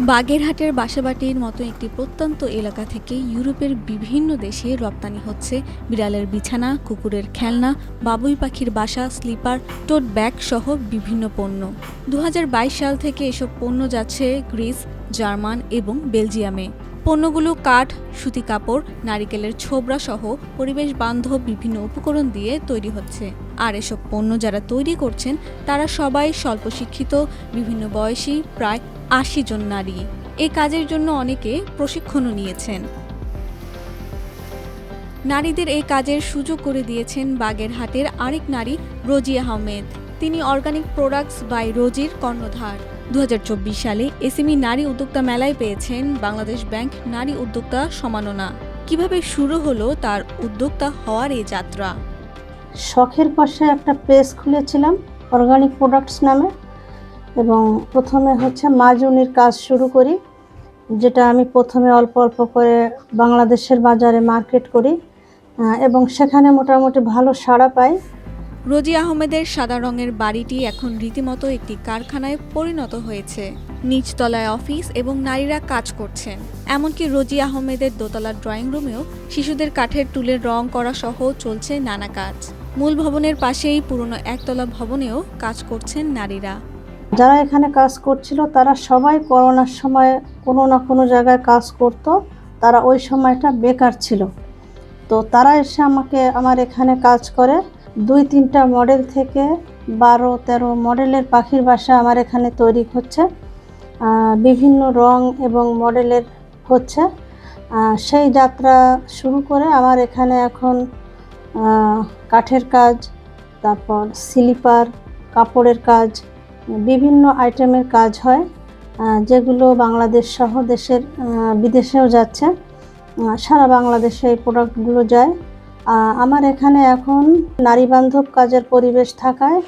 বাগেরহাটের বাসাবাটির মতো একটি প্রত্যন্ত এলাকা থেকে ইউরোপের বিভিন্ন দেশে রপ্তানি হচ্ছে। বিড়ালের বিছানা, কুকুরের খেলনা, বাবুই পাখির বাসা, স্লিপার, টোট ব্যাগ সহ বিভিন্ন পণ্য। দু হাজার বাইশ সাল থেকে এসব পণ্য যাচ্ছে গ্রিস, জার্মান এবং বেলজিয়ামে। পণ্যগুলো কাঠ, সুতি কাপড়, নারিকেলের ছোবড়া সহ পরিবেশ বান্ধব বিভিন্ন উপকরণ দিয়ে তৈরি হচ্ছে। আর এসব পণ্য যারা তৈরি করছেন, তারা সবাই স্বল্প শিক্ষিত বিভিন্ন বয়সী, প্রায় আশি জন নারী এই কাজের জন্য অনেকে প্রশিক্ষণও নিয়েছেন। নারীদের এই কাজের সুযোগ করে দিয়েছেন বাগেরহাটের আরেক নারী রোজি আহমেদ। তিনি অর্গানিক প্রোডাক্টস বাই রোজির কর্ণধার। দু হাজার চব্বিশ সালে এসএমই নারী উদ্যোক্তা মেলায় পেয়েছেন বাংলাদেশ ব্যাংক নারী উদ্যোক্তা সমাননা। কীভাবে শুরু হলো তার উদ্যোক্তা হওয়ার এই যাত্রা? শখের পাশে একটা পেজ খুলেছিলাম, অর্গানিক প্রোডাক্টস নামে। এবং প্রথমে হচ্ছে মাজুনির কাজ শুরু করি, যেটা আমি প্রথমে অল্প অল্প করে বাংলাদেশের বাজারে মার্কেট করি এবং সেখানে মোটামুটি ভালো সাড়া পাই। রোজি আহমেদের সাদা রঙের বাড়িটি এখন রীতিমতো একটি কারখানায় পরিণত হয়েছে। নিচতলায় অফিস এবং নারীরা কাজ করছেন। এমনকি রোজি আহমেদের দোতলার ড্রয়িং রুমেও শিশুদের কাঠের টুলের রং করা সহ চলছে নানা কাজ। মূল ভবনের পাশেই পুরনো একতলা ভবনেও কাজ করছেন নারীরা। যারা এখানে কাজ করছিল, তারা সবাই করোনার সময় কোনো না কোনো জায়গায় কাজ করত। তারা ওই সময়টা বেকার ছিল। তো তারা এসে আমাকে, আমার এখানে কাজ করে। দুই তিনটা মডেল থেকে বারো, তেরো মডেলের পাখির বাসা আমার এখানে তৈরি হচ্ছে। বিভিন্ন রং এবং মডেলের হচ্ছে। সেই যাত্রা শুরু করে আমার এখানে এখন কাঠের কাজ, তারপর স্লিপার, কাপড়ের কাজ বিভিন্ন আইটেমের কাজ হয় যেগুলো বাংলাদেশ সহ দেশের বিদেশেও যাচ্ছে। সারা বাংলাদেশে এই প্রোডাক্টগুলো যায়। আমার এখানে এখন নারী বান্ধব কাজের পরিবেশ থাকায়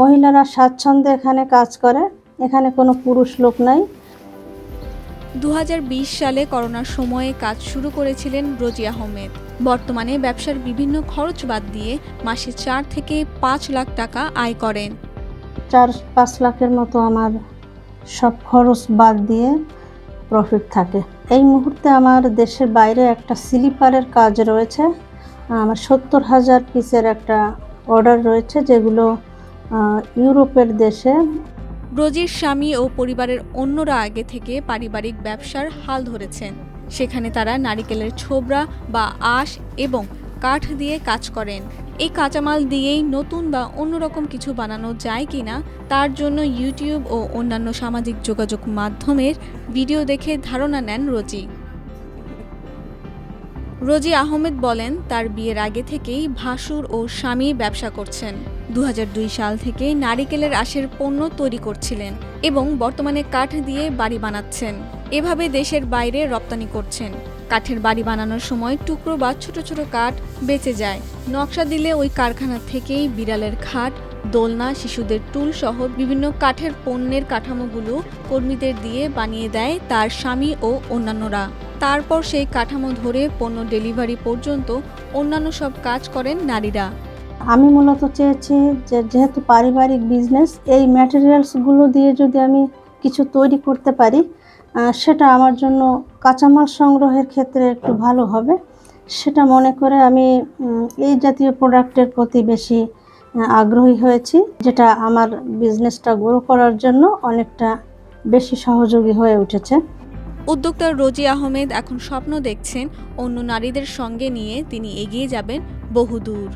মহিলারা স্বাচ্ছন্দ্যে এখানে কাজ করে। এখানে কোনো পুরুষ লোক নাই। দু হাজার বিশ সালে করোনার সময়ে কাজ শুরু করেছিলেন রোজি আহমেদ। বর্তমানে ব্যবসার বিভিন্ন খরচ বাদ দিয়ে মাসে চার থেকে পাঁচ লাখ টাকা আয় করেন। চার পাঁচ লাখের মতো আমার সব খরচ বাদ দিয়ে প্রফিট থাকে। এই মুহূর্তে আমার দেশের বাইরে একটা স্লিপারের কাজ রয়েছে, আমার সত্তর হাজার পিসের একটা অর্ডার রয়েছে, যেগুলো ইউরোপের দেশে রোজির স্বামী ও পরিবারের অন্যরা আগে থেকে পারিবারিক ব্যবসার হাল ধরেছেন। সেখানে তারা নারিকেলের ছোবড়া বা আঁশ এবং কাঠ দিয়ে কাজ করেন। এই কাঁচামাল দিয়েই নতুন বা অন্যরকম কিছু বানানো যায় কিনা তার জন্য ইউটিউব ও অন্যান্য সামাজিক যোগাযোগ মাধ্যমের ভিডিও দেখে ধারণা নেন রোজি। রোজি আহমেদ বলেন, তার বিয়ের আগে থেকেই ভাসুর ও স্বামী ব্যবসা করছেন। দু হাজার দুই সাল থেকে নারিকেলের আশের পণ্য তৈরি করছিলেন এবং বর্তমানে কাঠ দিয়ে বাড়ি বানাচ্ছেন। এভাবে দেশের বাইরে রপ্তানি করছেন। কাঠের বাড়ি বানানোর সময় টুকরো বা ছোট ছোট কাঠ বেঁচে যায়। নকশা দিলে ওই কারখানা থেকেই বিড়ালের খাট, দোলনা, শিশুদের টুল সহ বিভিন্ন কাঠের পণ্যের কাঠামোগুলো কর্মীদের দিয়ে বানিয়ে দেয় তার স্বামী ও অন্যান্যরা। তারপর সেই কাঠামো ধরে পণ্য ডেলিভারি পর্যন্ত অন্যান্য সব কাজ করেন নারীরা। আমি মূলত চেয়েছি যে যেহেতু পারিবারিক বিজনেস এই ম্যাটেরিয়ালসগুলো দিয়ে যদি আমি কিছু তৈরি করতে পারি সেটা আমার জন্য কাঁচামাল সংগ্রহের ক্ষেত্রে একটু ভালো হবে। সেটা মনে করে আমি এই জাতীয় প্রোডাক্টের প্রতি বেশি আগ্রহী হয়েছি, যেটা আমার বিজনেসটা গ্রো করার জন্য অনেকটা বেশি সহযোগী হয়ে উঠেছে। উদ্যোক্তা রোজি আহমেদ এখন স্বপ্ন দেখছেন অন্য নারীদের সঙ্গে নিয়ে তিনি এগিয়ে যাবেন বহুদূর।